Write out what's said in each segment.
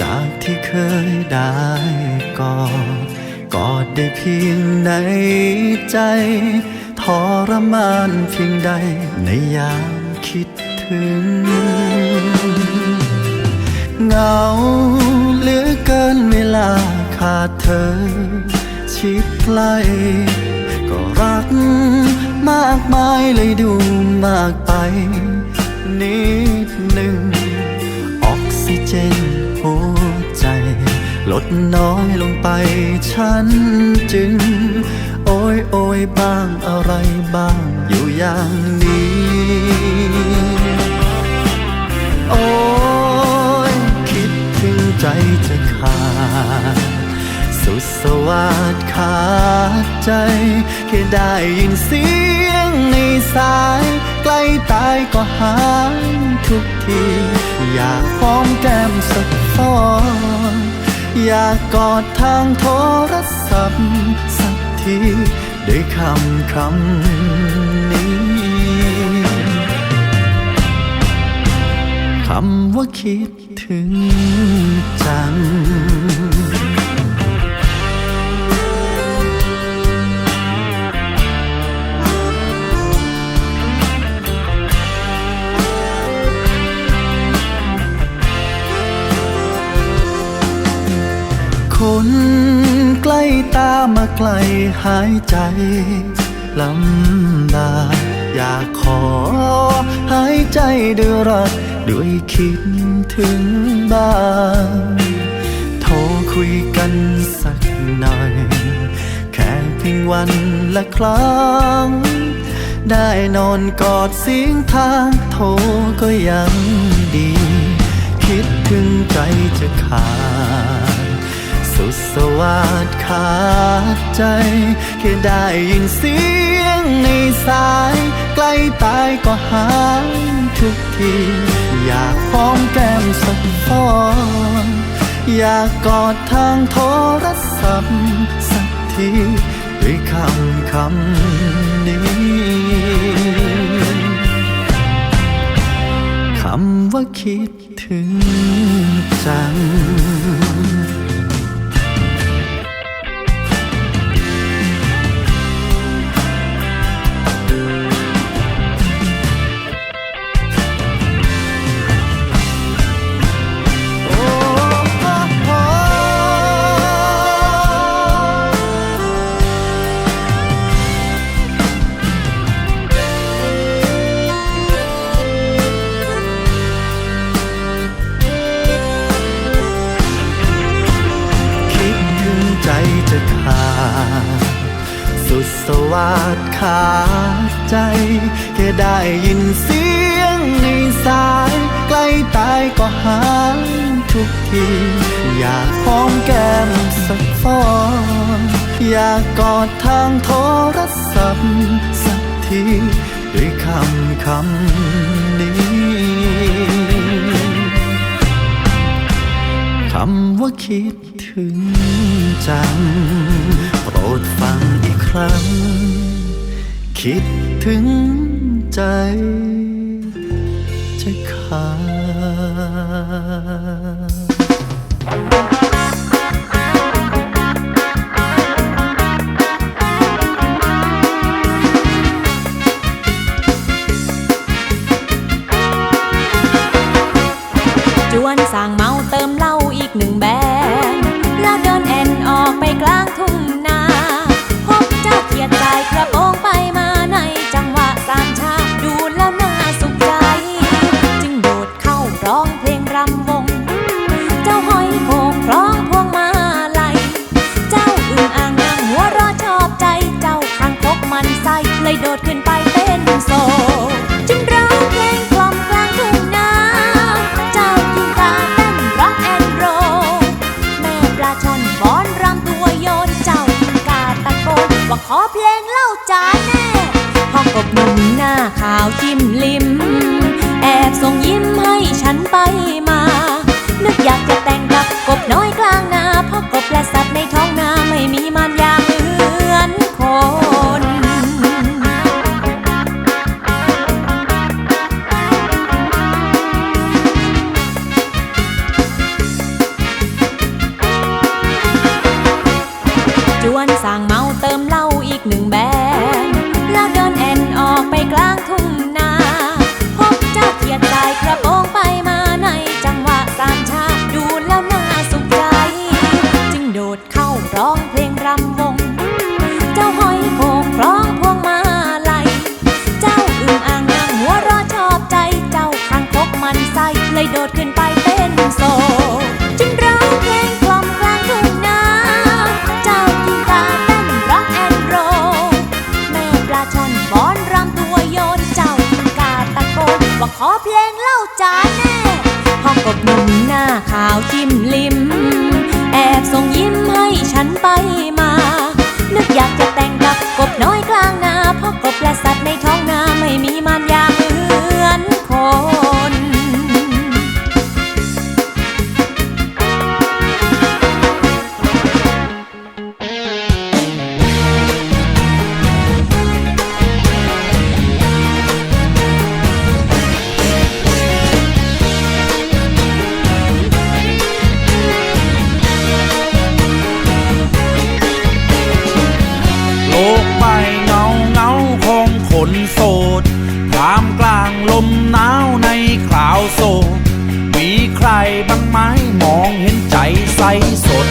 จากที่เคยได้กอดกอดได้เพียงในใจทรมานเพียงใดในยามคิดถึง เหงาเหลือเกินเวลาขาดเธอ ชิดใกล้ก็รักมากมายเลยดูมากไป นิดหนึ่งออกซิเจน หัวใจ ลดน้อยลงไป ฉันจึง โอยโอยบ้างอะไรบ้าง อยู่อย่างนี้ โอ้ยคิดถึงใจจะขาด สุดสวัสดขาดใจ แค่ได้ยินเสียงในสาย ใกล้ตายก็หายทุกที อยากหอม สักฟอนอยากกอดทางโทรศัพท์ สักทีด้วยคำคำนี้ คำว่าคิดถึงจัง มาไกลหายใจลำบากอยากขอ หายใจด้วยรักด้วยคิดถึงบ้างโทรคุยกันสักหน่อย แค่เพียงวันละครั้ง ได้นอนกอดเสียงทางโทรก็ยังดี คิดถึงใจจะขาด สุดสวัสดขาดใจ แค่ได้ยินเสียงในสาย ใกล้ตายก็หายทุกที อยากหอมแก้มสักฟอนอยากกอดทางโทรศัพท์สักทีด้วยคำคำนี้คำว่าคิดถึงจัง แค่ได้ยินเสียงในสาย ใกล้ตายก็หายทุกที อยากหอมแก้มสักฟอนอยากกอดทางโทรศัพท์สักทีด้วยคำคำนี้คำว่าคิดถึงจัง โปรดฟังอีกครั้ง คิดถึงใจจะขาด ขอเพลงเล่าจาแน่พ่อกบหนุ่มหน้าขาวจิ้มลิมแอบส่งยิ้มให้ฉันไปมา นึกอยากจะแต่งกับกบน้อยกลางนาพอก รำวง เจ้าหอยโขงคล้องพวงมาลัย เจ้าอึ่งอ่างนางหัวรอชอบใจ เจ้าคางคกมันไส้เลยโดดขึ้นไปเป็นโซจึงร้องเพลงกล่อมกลางทุ่งนาเจ้ากินตาเต้นร็อกแอนโรแม่ปลาช่อนบ้อนรำตัวโยน เจ้ากินกาตะโกนว่าขอเพลงเล่าจ้าแน่ห้องกบหนุ่มหน้าขาวจิ้มลิ้ม แอบส่งยิ้มให้ฉันไปมา นึกอยากจะแต่งกับกบน้อยกลางนาเพราะกบและส โสดท่ามกลางลมหนาวในคราวโศกมีใครบ้างไหมมองเห็นใจใสสด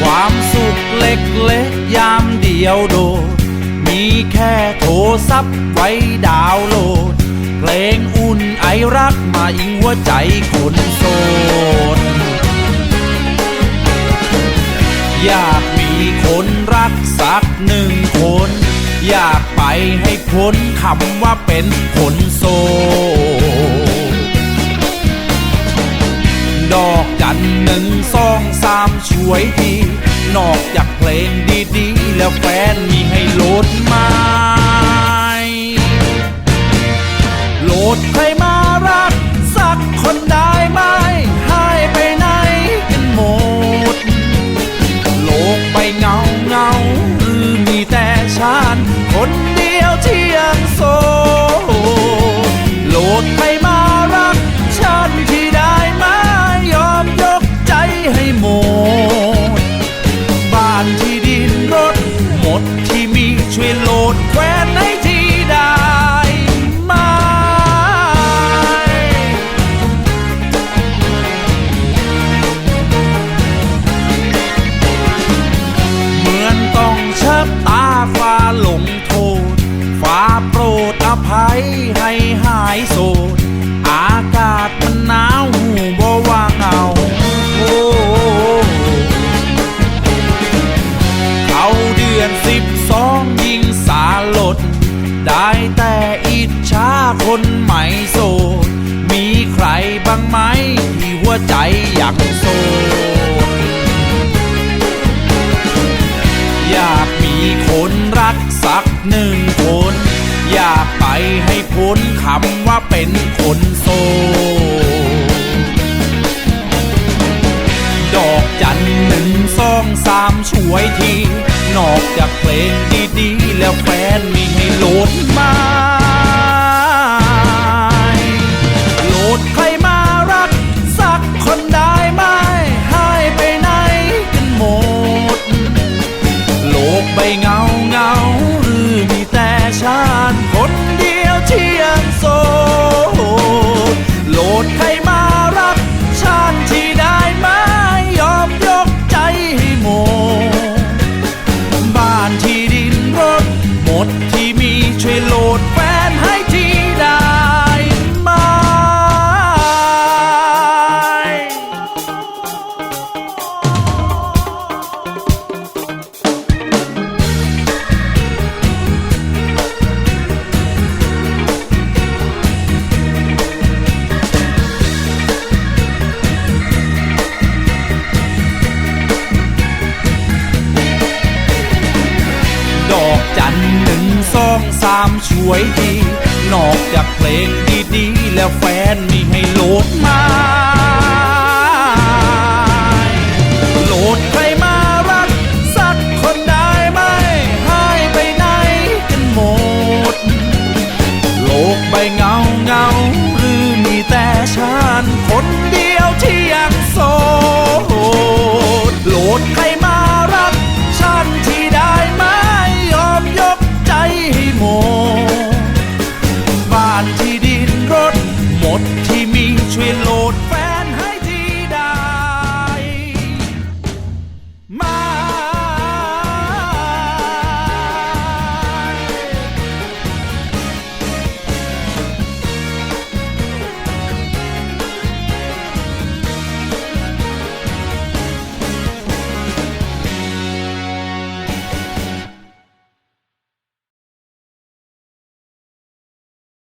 ความสุขเล็กๆยามเดียวโดด มีแค่โทรศัพท์ไว้ดาวโหลด เพลงอุ่นไอรักมาอิงหัวใจคนโสด อยากมีคนรักสักหนึ่งคน อยากไปให้พ้นคำว่าเป็นคนโซ ดอกจันหนึ่งสองสามช่วยที นอกจากเพลงดีๆ แล้วแฟนมี อิจฉาคนใหม่โสด มีใครบ้างไหมที่หัวใจยังโสด อยากมีคนรักสักหนึ่งคน อยากไปให้พ้นคำว่าเป็นคนโสด ดอกจันหนึ่งสองสามช่วยทีนอกจากเพลงดีๆ แล้วแฟนมีให้โหลดมา สองสามช่วยดี นอกจากเพลงดีๆ แล้วแฟนมีให้โหลดมา